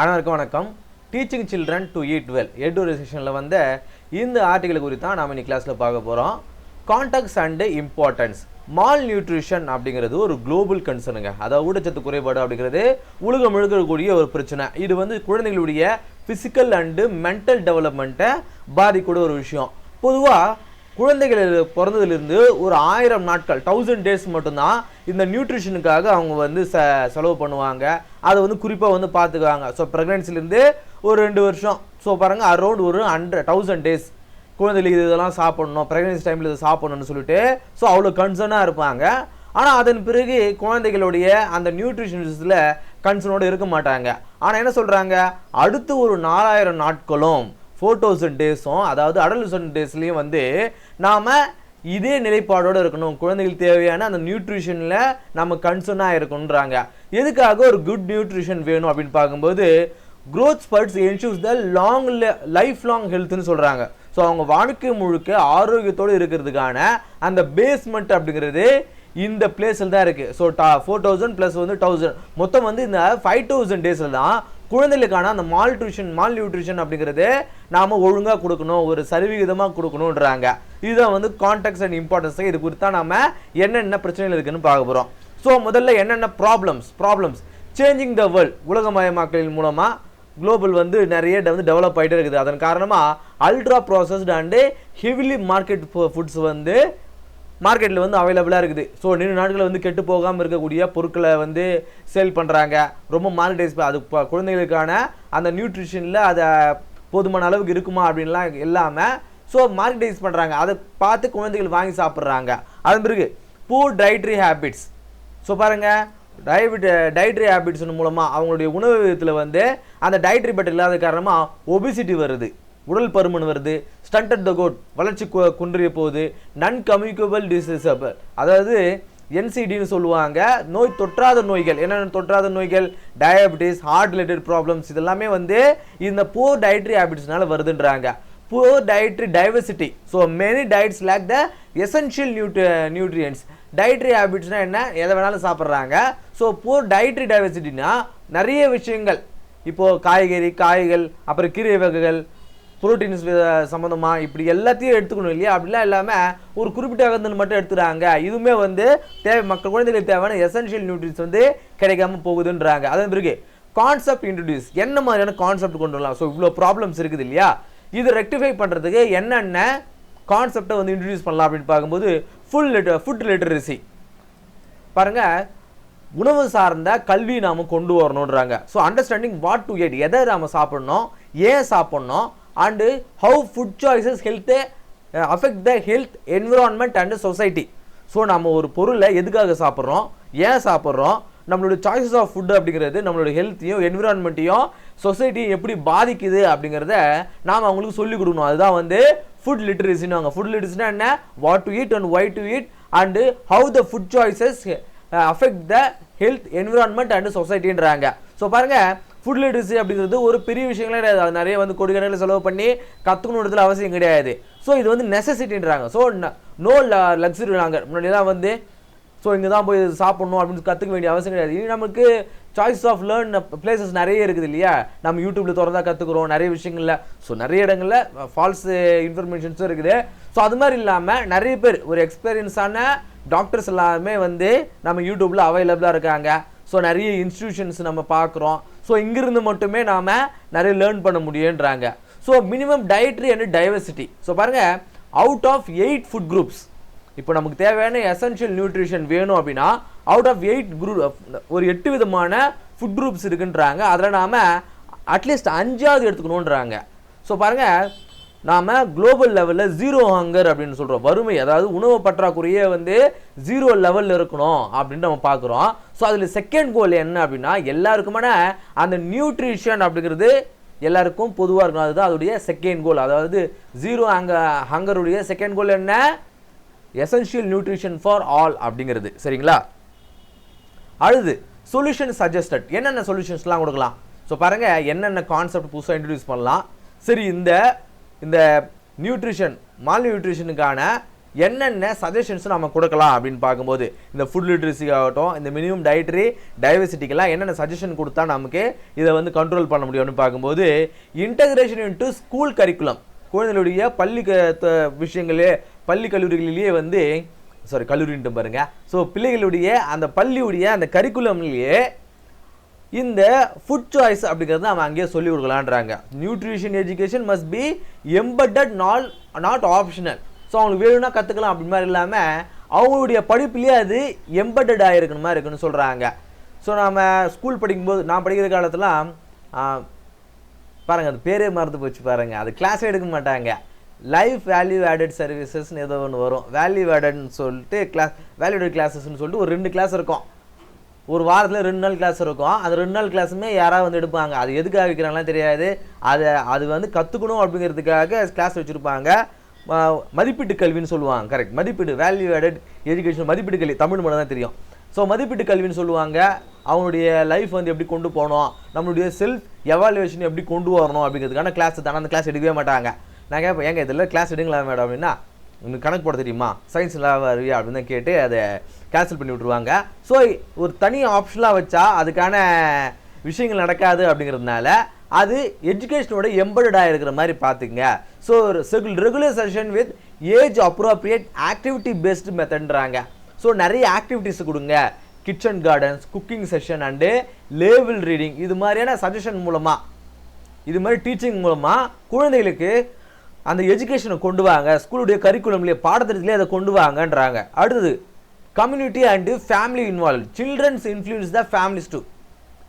அனைவருக்கும் வணக்கம். Teaching children to eat well எடூரேஷனில் வந்த இந்த ஆர்டிகல் குறித்து தான் நாம் இன்னைக்கு கிளாஸில் பார்க்க போகிறோம் contacts and importance malnutrition அப்படிங்கிறது ஒரு குளோபல் கன்சர்னுங்க அதாவது ஊட்டச்சத்து குறைபாடு அப்படிங்கிறது உலகம் முழுக்கக்கூடிய ஒரு பிரச்சனை. இது வந்து குழந்தைகளுடைய ஃபிசிக்கல் அண்டு மென்டல் டெவலப்மெண்ட்டை பாதிக்கூட ஒரு விஷயம். பொதுவாக குழந்தைகள் பிறந்ததுலேருந்து ஒரு ஆயிரம் நாட்கள் தௌசண்ட் டேஸ் மட்டும்தான் இந்த நியூட்ரிஷனுக்காக அவங்க வந்து ச செலவு பண்ணுவாங்க. அதை வந்து குறிப்பாக வந்து பார்த்துக்குவாங்க. ஸோ ப்ரெக்னென்சிலேருந்து ஒரு ரெண்டு வருஷம். ஸோ பாருங்கள் அரௌண்ட் ஒரு ஹண்ட்ரட் தௌசண்ட் டேஸ் குழந்தைகளுக்கு இதெல்லாம் சாப்பிடணும் ப்ரெக்னென்சி டைமில் இதை சாப்பிடணும்னு சொல்லிட்டு ஸோ அவ்வளோ கன்சர்னாக இருப்பாங்க. ஆனால் அதன் பிறகு குழந்தைகளுடைய அந்த நியூட்ரிஷன்ஸில் கன்சர்னோடு இருக்க மாட்டாங்க. ஆனால் என்ன சொல்கிறாங்க அடுத்து ஒரு நாலாயிரம் நாட்களும் ஃபோர் தௌசண்ட் டேஸும் அதாவது அடல்சன் டேஸ்லேயும் வந்து நாம் இதே நிலைப்பாடோடு இருக்கணும். குழந்தைகளுக்கு தேவையான அந்த நியூட்ரிஷனில் நம்ம கன்சர்னாக இருக்கணுன்றாங்க எதுக்காக ஒரு குட் நியூட்ரிஷன் வேணும் அப்படின்னு பார்க்கும்போது growth spurts ensures the long life long ஹெல்த்னு சொல்கிறாங்க ஸோ அவங்க வாழ்க்கை முழுக்க ஆரோக்கியத்தோடு இருக்கிறதுக்கான அந்த பேஸ்மெண்ட் அப்படிங்கிறது இந்த பிளேஸில் தான் இருக்குது ஸோ டா ஃபோர் தௌசண்ட் ப்ளஸ் வந்து தௌசண்ட் மொத்தம் வந்து இந்த ஃபைவ் தௌசண்ட் டேஸில் தான் குழந்தைகளுக்கான அந்த மால் நியூட்ரிஷன் மால் நியூட்ரிஷன் அப்படிங்கிறது நாம் ஒழுங்காக கொடுக்கணும் ஒரு சரிவிகிதமாக கொடுக்கணுன்றாங்க இதுதான் வந்து கான்டாக்ட்ஸ் அண்ட் இம்பார்ட்டன்ஸ் இது குறித்தா நாம் என்னென்ன பிரச்சனைகள் இருக்குதுன்னு பார்க்க போகிறோம் ஸோ முதல்ல என்னென்ன problems problems changing the world உலகமயமாக்கலின் மூலமாக குளோபல் வந்து நிறைய வந்து டெவலப் ஆகிட்டே இருக்குது. அதன் காரணமாக ultra processed and heavily market foods வந்து மார்க்கெட்டில் வந்து அவைலபிளாக இருக்குது. ஸோ நீண்ட நாட்களில் வந்து கெட்டு போகாமல் இருக்கக்கூடிய பொருட்களை வந்து சேல் பண்ணுறாங்க ரொம்ப மார்க்கெட்டைஸ் அது குழந்தைகளுக்கான அந்த நியூட்ரிஷனில் அதை போதுமான அளவுக்கு இருக்குமா அப்படின்லாம் இல்லாமல் ஸோ மார்க்கெட்டைஸ் பண்ணுறாங்க அதை பார்த்து குழந்தைகள் வாங்கி சாப்பிட்றாங்க. அதன் பிறகு பூர் டயட்ரி ஹேபிட்ஸ் ஸோ பாருங்கள் டயபிட் டயட்ரி ஹேபிட்ஸ் மூலமாக அவங்களுடைய உணவு விதத்தில் வந்து அந்த டயட்ரி பெட் இல்லாத காரணமாக ஒபிசிட்டி வருது. உடல் பருமன் வருது ஸ்டண்டட் த கோட் வளர்ச்சி கு- குன்றிய போகுது நன் கம்யூனிகபிள் டிசீஸ் அதாவது என்சிடின்னு சொல்லுவாங்க நோய் தொற்றாத நோய்கள். என்னென்ன தொற்றாத நோய்கள்? டயபிட்டிஸ் ஹார்ட் ரிலேட்டட் ப்ராப்ளம்ஸ் இதெல்லாமே வந்து இந்த போர் டயட்ரி ஹேபிட்ஸ்னால வருதுன்றாங்க. Poor dietary diversity so many diets lack the essential nut nutrients dietary ஹேபிட்ஸ்னால் என்ன? எதை வேணாலும் சாப்பிட்றாங்க. ஸோ புவர் டயட்ரி டைவர்சிட்டினா நிறைய விஷயங்கள். இப்போது காய்கறி காய்கள் அப்புறம் கீரை வகைகள் புரோட்டீன்ஸ் சம்மந்தமாக இப்படி எல்லாத்தையும் எடுத்துக்கணும் இல்லையா? அப்படிலாம் இல்லாமல் ஒரு குறிப்பிட்ட வகந்தன் மட்டும் எடுத்துக்கிறாங்க. இதுவுமே வந்து தேவை மக்கள் குழந்தைகளுக்கு தேவையான எசென்ஷியல் நியூட்ரின்ஸ் வந்து கிடைக்காம போகுதுன்றாங்க. அதன் பிறகு கான்செப்ட் இன்ட்ரடியூஸ் என்ன மாதிரியான கான்செப்ட் கொண்டு வரலாம்? ஸோ இவ்வளோ ப்ராப்ளம்ஸ் இருக்குது இல்லையா? இது ரெக்டிஃபை பண்ணுறதுக்கு என்னென்ன கான்செப்டை வந்து இன்ட்ரடியூஸ் பண்ணலாம் அப்படின்னு பார்க்கும்போது ஃபுல் லிட்டர் ஃபுட் லிட்டரசி பாருங்கள் உணவு சார்ந்த கல்வி நாம் கொண்டு வரணுன்றாங்க. So understanding what to eat எதை நாம் சாப்பிடணும் ஏன் சாப்பிட்ணும் and how food choices health affect the health environment and society so நம்ம ஒரு பொருளை எதுக்காக சாப்பிட்றோம்? ஏன் சாப்பிட்றோம்? நம்மளோட சாய்ஸஸ் ஆஃப் ஃபுட் அப்படிங்கிறது நம்மளோட ஹெல்த்தையும் என்விரான்மெண்ட்டையும் சொசைட்டியும் எப்படி பாதிக்குது அப்படிங்கிறத நாம் அவங்களுக்கு சொல்லிக் கொடுக்கணும். அதுதான் வந்து ஃபுட் லிட்ரஸின்னு ஃபுட் லிட்ரஸினா என்ன? What to eat and why to eat and how the food choices affect the health environment and சொசைட்டின்றாங்க so பாருங்கள் ஃபுட் லிட்ரஸி அப்படிங்கிறது ஒரு பெரிய விஷயங்களே கிடையாது. அது நிறைய வந்து கோடிக்கணக்கில் செலவு பண்ணி கற்றுக்கணுன்றதுல அவசியம் கிடையாது. ஸோ இது வந்து நெசசிட்டின்றாங்க ஸோ நோ லக்ஸரி நாங்கள் முன்னாடிலாம் வந்து ஸோ இங்கே தான் போய் சாப்பிட்ணும் அப்படின்னு கற்றுக்க வேண்டிய அவசியம் கிடையாது. இனி நமக்கு சாய்ஸ் ஆஃப் லேர்ன் பிளேசஸ் நிறைய இருக்குது இல்லையா? நம்ம யூடியூப்ல திறந்தா கற்றுக்குறோம் நிறைய விஷயங்கள்ல. ஸோ நிறைய இடங்களில் ஃபால்ஸ் இன்ஃபர்மேஷன்ஸும் இருக்குது. ஸோ அது மாதிரி இல்லாமல் நிறைய பேர் ஒரு எக்ஸ்பீரியன்ஸான டாக்டர்ஸ் எல்லாமே வந்து நம்ம யூடியூப்ல அவைலபிளாக இருக்காங்க. ஸோ நிறைய இன்ஸ்டியூஷன்ஸ் நம்ம பார்க்குறோம் ஸோ இங்கிருந்து மட்டுமே நாம் நிறைய லேர்ன் பண்ண முடியுன்றாங்க so minimum dietary and diversity so பாருங்கள் out of eight food groups இப்போ நமக்கு தேவையான எசென்ஷியல் நியூட்ரிஷன் வேணும் அப்படின்னா அவுட் ஆஃப் எயிட் குரூப் ஒரு எட்டு விதமான ஃபுட் குரூப்ஸ் இருக்குன்றாங்க. அதில் நாம் அட்லீஸ்ட் அஞ்சாவது எடுத்துக்கணுன்றாங்க ஸோ பாருங்கள் நாம் குளோபல் லெவலில் ஜீரோ ஹங்கர் அப்படின்னு சொல்கிறோம் வறுமை அதாவது உணவு பற்றாக்குறையே வந்து ஜீரோ லெவலில் இருக்கணும் அப்படின்னு நம்ம பார்க்குறோம். ஸோ அதில் செகண்ட் கோல் என்ன அப்படின்னா எல்லாருக்குமான அந்த நியூட்ரிஷன் அப்படிங்கிறது எல்லாருக்கும் பொதுவாக இருக்கணும். அதுதான் அதோடைய செகண்ட் கோல் அதாவது ஜீரோ ஹங்க ஹங்கருடைய செகண்ட் கோல் என்ன? எசென்ஷியல் நியூட்ரிஷன் ஃபார் ஆல் அப்படிங்கிறது. சரிங்களா? அடுத்து சொல்யூஷன் சஜஸ்டட் என்னென்ன சொல்யூஷன்ஸ்லாம் கொடுக்கலாம்? ஸோ பாருங்கள் என்னென்ன கான்செப்ட் புதுசாக இன்ட்ரடியூஸ் பண்ணலாம்? சரி இந்த இந்த நியூட்ரிஷன் மால் நியூட்ரிஷனுக்கான என்னென்ன சஜஷன்ஸ் நம்ம கொடுக்கலாம் அப்படின்னு பார்க்கும்போது இந்த ஃபுட் லிட்ரஸி ஆகட்டும் இந்த மினிமம் டயட்ரி டைவர்சிட்டிக்கெல்லாம் என்னென்ன சஜஷன் கொடுத்தா நமக்கு இதை வந்து கண்ட்ரோல் பண்ண முடியும்னு பார்க்கும்போது இன்டகிரேஷன் இன்ட்டு ஸ்கூல் கரிக்குலம் குழந்தைகளுடைய பள்ளி க த- விஷயங்களே பள்ளி கல்லூரிகளிலேயே வந்து சாரி கல்லூரின்ட்டு பாருங்கள் ஸோ பிள்ளைகளுடைய அந்த பள்ளியுடைய அந்த கரிக்குலம்லேயே இந்த ஃபுட் சாய்ஸ் அப்படிங்கிறத அவன் அங்கேயே சொல்லி கொடுக்கலான்றாங்க. Nutrition education must be embedded not not optional so அவங்களுக்கு வேணும்னா கற்றுக்கலாம் அப்படி மாதிரி இல்லாமல் அவங்களுடைய படிப்புலேயே அது எம்பட்டட் ஆகிருக்கணும் மாதிரி இருக்குன்னு சொல்கிறாங்க ஸோ நாம் ஸ்கூல் படிக்கும்போது நான் படிக்கிற காலத்துலாம் பாருங்கள் அது பேரே மறந்து போச்சு பாருங்கள் அது கிளாஸே எடுக்க மாட்டாங்க. லைஃப் வேல்யூ ஆடட் சர்வீசஸ்னு ஏதோ ஒன்று வரும். வேல்யூ ஆடட்னு சொல்லிட்டு கிளாஸ் வேல்யூ ஆடட் கிளாஸஸ்னு சொல்லிட்டு ஒரு ரெண்டு கிளாஸ் இருக்கும். ஒரு வாரத்தில் ரெண்டு நாள் கிளாஸ் இருக்கும். அந்த ரெண்டு நாள் கிளாஸுமே யாராவது வந்து எடுப்பாங்க. அது எதுக்காக வைக்கிறாங்களாம் தெரியாது. அதை அது வந்து கற்றுக்கணும் அப்படிங்கிறதுக்காக கிளாஸ் வச்சுருப்பாங்க. மதிப்பீட்டு கல்வின்னு சொல்லுவாங்க. கரெக்ட் மதிப்பீடு வேல்யூ ஆடட் எஜுகேஷன் மதிப்பீட்டு கல்வி. தமிழ் மட்டும் தான் தெரியும். ஸோ மதிப்பீட்டு கல்வின்னு சொல்லுவாங்க. அவனுடைய லைஃப் வந்து எப்படி கொண்டு போகணும்? நம்மளுடைய செல்ஃப் எவாலுவேஷன் எப்படி கொண்டு வரணும் அப்படிங்கிறதுக்கான கிளாஸ் தானே. அந்த கிளாஸ் எடுக்கவே மாட்டாங்க. நான் கேட்பேன் ஏங்க இதில் கிளாஸ் எடுங்களா மேடம் அப்படின்னா உங்களுக்கு கணக்கு போட தெரியுமா? சயின்ஸ்லாம் வருவியா அப்படின்னு தான் கேட்டு அதை கேன்சல் பண்ணி விட்ருவாங்க ஸோ ஒரு தனி ஆப்ஷனாக வச்சா அதுக்கான விஷயங்கள் நடக்காது அப்படிங்கிறதுனால அது எஜுகேஷனோட எம்பர்டாக இருக்கிற மாதிரி பார்த்துங்க so regular session with age appropriate activity based மெத்தட்ன்றாங்க so நிறைய ஆக்டிவிட்டிஸ் கொடுங்க. Kitchen gardens cooking session and label reading இது மாதிரியான சஜஷன் மூலமாக இது மாதிரி டீச்சிங் மூலமாக குழந்தைகளுக்கு அந்த எஜுகேஷனை கொண்டு வாங்க. ஸ்கூலுடைய கரிக்குலம்லேயே பாடத்திட்டத்திலே அதை கொண்டு வாங்கன்றாங்க. அடுத்தது community and family involve children's influence the families too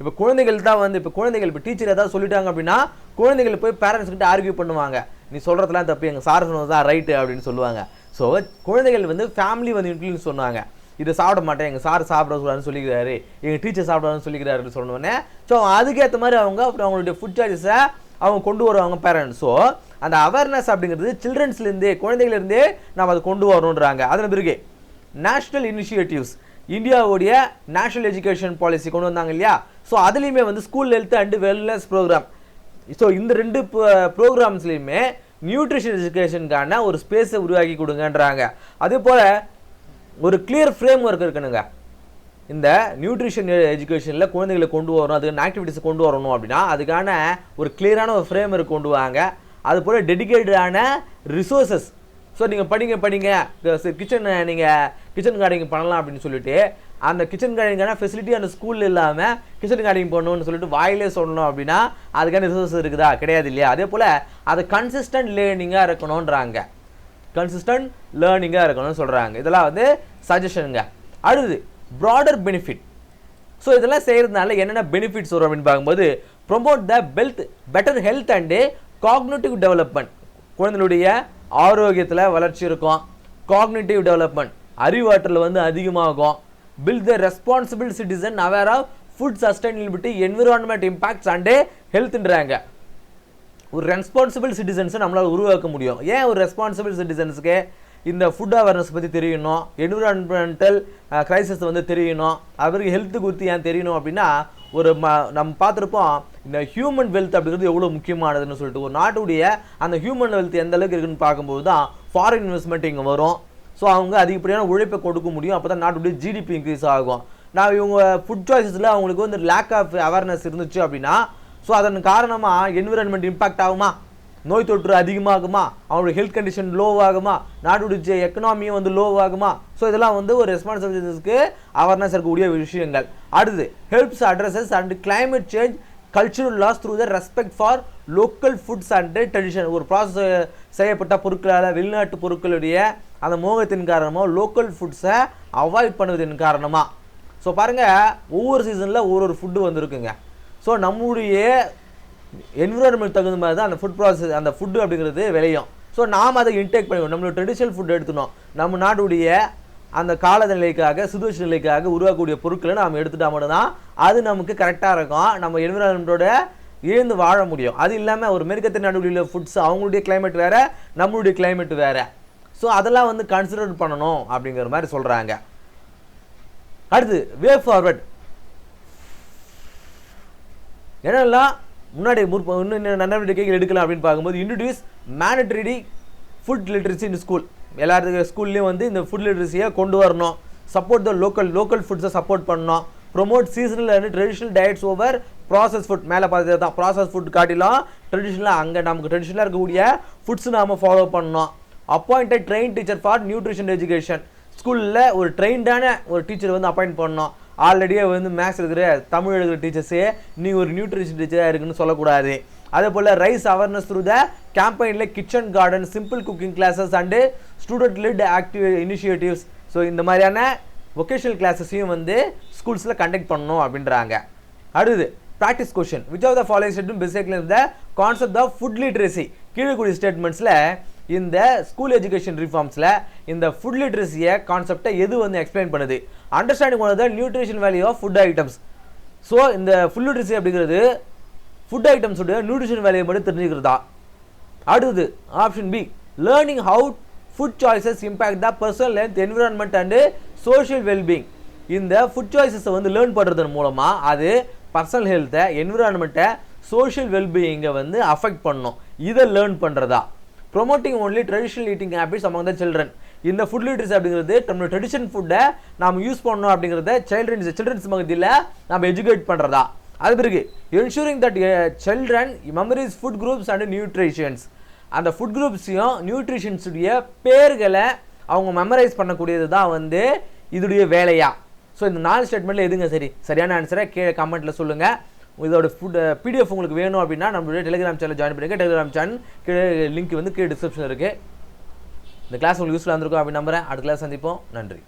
இப்போ குழந்தைகள் தான் வந்து இப்போ குழந்தைகள் இப்போ டீச்சர் ஏதாவது சொல்லிட்டாங்க அப்படின்னா குழந்தைகள் போய் பேரண்ட்ஸ் கிட்ட ஆர்கியூ பண்ணுவாங்க. நீ சொல்கிறதுலாம் தப்பு எங்கள் சார் சொன்னது தான் ரைட்டு அப்படின்னு சொல்லுவாங்க. ஸோ குழந்தைகள் வந்து ஃபேமிலி வந்து இன்ஃப்ளூயன்ஸ் சொன்னாங்க இதை சாப்பிட மாட்டேன் எங்கள் சார் சாப்பிட கூடாதுன்னு சொல்லிக்கிறாரு எங்கள் டீச்சர் சாப்பிடாதுன்னு சொல்லிக்கிறாருன்னு சொன்னோடனே ஸோ அதுக்கேற்ற மாதிரி அவங்க அப்புறம் அவங்களுடைய ஃபுட் சாய்ஸை அவங்க கொண்டு வருவாங்க பேரண்ட்ஸ் ஸோ அந்த அவேர்னஸ் அப்படிங்கிறது சில்ட்ரன்ஸ்லேருந்தே குழந்தைகள்லேருந்தே நம்ம அதை கொண்டு வரணுன்றாங்க அதன் பிறகு நேஷ்னல் இனிஷியேட்டிவ்ஸ் இந்தியாவுடைய நேஷ்னல் எஜுகேஷன் பாலிசி கொண்டு வந்தாங்க இல்லையா? ஸோ அதுலேயுமே வந்து school health and wellness program so இந்த ரெண்டு ப்ரோக்ராம்ஸ்லையுமே நியூட்ரிஷன் எஜுகேஷனுக்கான ஒரு ஸ்பேஸை உருவாக்கி கொடுங்கன்றாங்க. அதே போல் ஒரு கிளியர் ஃப்ரேம் ஒர்க் இருக்கணுங்க. இந்த நியூட்ரிஷன் எஜுகேஷனில் குழந்தைகளை கொண்டு வரணும் அதுக்கான ஆக்டிவிட்டிஸ் கொண்டு வரணும் அப்படின்னா அதுக்கான ஒரு கிளியரான ஒரு ஃப்ரேம் ஒர்க் கொண்டு வாங்க. அது போல் டெடிகேட்டடான ரிசோர்சஸ் ஸோ நீங்கள் படிங்க படிங்க. கிச்சன் நீங்கள் கிச்சன் கார்டிங் பண்ணலாம் அப்படின்னு சொல்லிட்டு அந்த கிச்சன் கார்டிங்கான ஃபெசிலிட்டி அந்த ஸ்கூலில் இல்லாமல் கிச்சன் கார்டிங் பண்ணணும்னு சொல்லிட்டு வாயிலே சொல்லணும் அப்படின்னா அதுக்கான ரிசோர்ஸ் இருக்குதா? கிடையாது இல்லையா? அதே போல் அது கன்சிஸ்டன்ட் லேர்னிங்காக இருக்கணுன்றாங்க கன்சிஸ்டன்ட் லேர்னிங்காக இருக்கணும்னு சொல்கிறாங்க இதெல்லாம் வந்து சஜஷனுங்க அடுத்து ப்ராடர் பெனிஃபிட் ஸோ இதெல்லாம் செய்கிறதுனால என்னென்ன பெனிஃபிட்ஸ் வரும் அப்படின்னு பார்க்கும்போது promote the health better health and cognitive development குழந்தைகளுடைய ஆரோக்கியத்தில் வளர்ச்சி இருக்கும். காக்னேட்டிவ் டெவலப்மெண்ட் அறிவாற்றல் வந்து அதிகமாகும். Build the responsible citizen aware of food sustainability environment impacts and ஹெல்த்ன்றாங்க ஒரு ரெஸ்பான்சிபிள் சிட்டிசன்ஸை நம்மளால் உருவாக்க முடியும். ஏன் ஒரு ரெஸ்பான்சிபிள் சிட்டிசன்ஸுக்கு இந்த ஃபுட் அவேர்னஸ் பற்றி தெரியணும்? என்விரான்மெண்டல் கிரைசிஸ் வந்து தெரியணும். அவருக்கு ஹெல்த்து குறித்து ஏன் தெரியணும் அப்படின்னா ஒரு ம நம்ம பார்த்துருப்போம் இந்த ஹியூமன் வெல்த் அப்படிங்கிறது எவ்வளோ முக்கியமானதுன்னு சொல்லிட்டு ஒரு நாட்டுடைய அந்த ஹியூமன் வெல்த் எந்த அளவுக்கு இருக்குன்னு பார்க்கும்போது தான் ஃபாரின் இன்வெஸ்ட்மெண்ட் இங்கே வரும். ஸோ அவங்க அதிகப்படியான உழைப்பை கொடுக்க முடியும். அப்போ தான் நாட்டுடைய ஜிடிபி இன்க்ரீஸ் ஆகும். நான் இவங்க ஃபுட் சாய்ஸஸில் அவங்களுக்கு வந்து லேக் ஆஃப் அவேர்னஸ் இருந்துச்சு அப்படின்னா ஸோ அதன் காரணமாக என்விரான்மெண்ட் இம்பாக்ட் ஆகுமா? நோய் தொற்று அதிகமாகுமா? அவனுடைய ஹெல்த் கண்டிஷன் லோவாகுமா நாட்டுடைய எக்கனாமியும் வந்து லோவாகுமா ஸோ இதெல்லாம் வந்து ஒரு ரெஸ்பான்சிபிலிட்டிஸ்க்கு அவேர்னஸ் இருக்கக்கூடிய விஷயங்கள். அடுத்து helps addresses and climate change cultural loss through the respect for local foods and tradition ஒரு ப்ராசஸ் செய்யப்பட்ட பொருட்களால் வெளிநாட்டு பொருட்களுடைய அந்த மோகத்தின் காரணமாக லோக்கல் ஃபுட்ஸை அவாய்ட் பண்ணுவதன் காரணமாக ஸோ பாருங்கள் ஒவ்வொரு சீசனில் ஒவ்வொரு ஃபுட்டு வந்திருக்குங்க. ஸோ நம்முடைய என்விரான்மெண்ட் தகுந்த மாதிரி தான் அந்த ஃபுட் ப்ராசஸ் அந்த ஃபுட்டு அப்படிங்கிறது விளையும். ஸோ நாம் அதை இன்டேக் பண்ணிக்கணும். நம்மளோட ட்ரெடிஷனல் ஃபுட் எடுத்துனோம் நம்ம நாட்டுடைய அந்த காலநிலைக்காக சுதோஷ நிலைக்காக உருவாக்கக்கூடிய பொருட்களை நாம் எடுத்துட்டா மட்டும்தான் அது நமக்கு கரெக்டாக இருக்கும். நம்ம என்விரான்மெண்ட்டோட இழந்து வாழ முடியும். அது இல்லாமல் ஒரு மேற்கத்திய நாடுகளில் ஃபுட்ஸ் அவங்களுடைய கிளைமேட் வேறு நம்மளுடைய கிளைமேட் வேறு. ஸோ அதெல்லாம் வந்து கன்சிடர் பண்ணணும் அப்படிங்கிற மாதிரி சொல்கிறாங்க அடுத்து வே ஃபார்வர்ட் என்னெல்லாம் முன்னாடி முற்ப இன்னும் என்ன நடவடிக்கைகள் எடுக்கலாம் அப்படின்னு பார்க்கும்போது introduce mandatory food literacy in school எல்லாத்துக்கு ஸ்கூல்லையும் வந்து இந்த ஃபுட் லிட்ரஸியை கொண்டு வரணும். சப்போர்ட் த லோக்கல் லோக்கல் ஃபுட்ஸை சப்போர்ட் பண்ணணும். Promote seasonal and traditional diets over process food மேலே பார்த்தது தான். ப்ராசஸ் ஃபுட் காட்டிலாம் ட்ரெடிஷ்னலாக அங்கே நமக்கு ட்ரெடிஷ்னலாக இருக்கக்கூடிய ஃபுட்ஸ் நாம் ஃபாலோ பண்ணணும். Appointed train teacher for nutrition education ஸ்கூலில் ஒரு ட்ரெயின்டான ஒரு டீச்சர் வந்து அப்பாயிண்ட் பண்ணணும். ஆல்ரெடியே வந்து மேக்ஸ் எடுக்கிற தமிழ் எழுதுகிற டீச்சர்ஸே நீ ஒரு நியூட்ரிஷன் டீச்சராக இருக்குன்னு சொல்லக்கூடாது. அதே போல் raise awareness through the கேம்பெயினில் kitchen garden simple cooking classes and student led active initiatives so இந்த மாதிரியான வொக்கேஷனல் கிளாஸஸையும் வந்து ஸ்கூல்ஸில் கண்டக்ட் பண்ணணும் அப்படின்றாங்க. அடுத்து practice question which of the following statement பிசைக்கில் இருந்த கான்செப்ட் ஆஃப் ஃபுட் லிட்ரஸி கீழக்கூடிய ஸ்டேட்மெண்ட்ஸில் இந்த ஸ்கூல் எஜுகேஷன் ரிஃபார்ம்ஸில் இந்த ஃபுட் லிட்ரஸியை கான்செப்டை எது வந்து எக்ஸ்பிளைன் பண்ணுது? Understanding on the nutrition value of food items so இந்த ஃபுட் லிட்ரஸி அப்படிங்கிறது ஃபுட் ஐட்டம்ஸுடைய நியூட்ரிஷன் வேல்யூ மட்டும் தெரிஞ்சுக்கிறதா? அடுத்தது option B learning how food choices impact the personal length environment and social wellbeing இந்த ஃபுட் சாய்ஸஸை வந்து லேர்ன் பண்ணுறதன் மூலமாக அது பர்சனல் ஹெல்த்தை என்விரான்மெண்ட்டை சோஷியல் வெல்பீயிங்கை வந்து அஃபெக்ட் பண்ணும். இதை லேர்ன் பண்ணுறதா promoting only traditional eating habits among the children இந்த ஃபுட் லிட்ரஸ் அப்படிங்கிறது நம்மளோட ட்ரெடிஷன் ஃபுட்டை நாம் யூஸ் பண்ணணும் அப்படிங்கிறத சில்ட்ரன்ஸ் சில்ட்ரன்ஸ் மகத்தில் நம்ம எஜுகேட் பண்ணுறதா அது பிறகு ensuring that children memorise food groups and nutritions அந்த ஃபுட் குரூப்ஸையும் நியூட்ரிஷன்ஸுடைய பேர்களை அவங்க மெமரைஸ் பண்ணக்கூடியது தான் வந்து இதுடைய வேலையா? ஸோ இந்த நாலு ஸ்டேட்மெண்ட்டில் எதுங்க சரி? சரியான ஆன்சரை கீழே கமெண்ட்டில் சொல்லுங்கள் இதோட ஃபுட் பிடிஎஃப் உங்களுக்கு வேணும் அப்படின்னா நம்மளுடைய டெலிகிராம் சேனல் ஜாயின் பண்ணிருக்கேன் டெலிகிராம் சேனல் கீழே லிங்க் வந்து கீழே டிஸ்கிரிப்ஷனில் இருக்குது இந்த கிளாஸ் உங்களுக்கு யூஸ்ஃபுல்லாக இருந்திருக்கும் அப்படின்னு நம்புறேன். அடுத்த கிளாஸ் சந்திப்போம். நன்றி.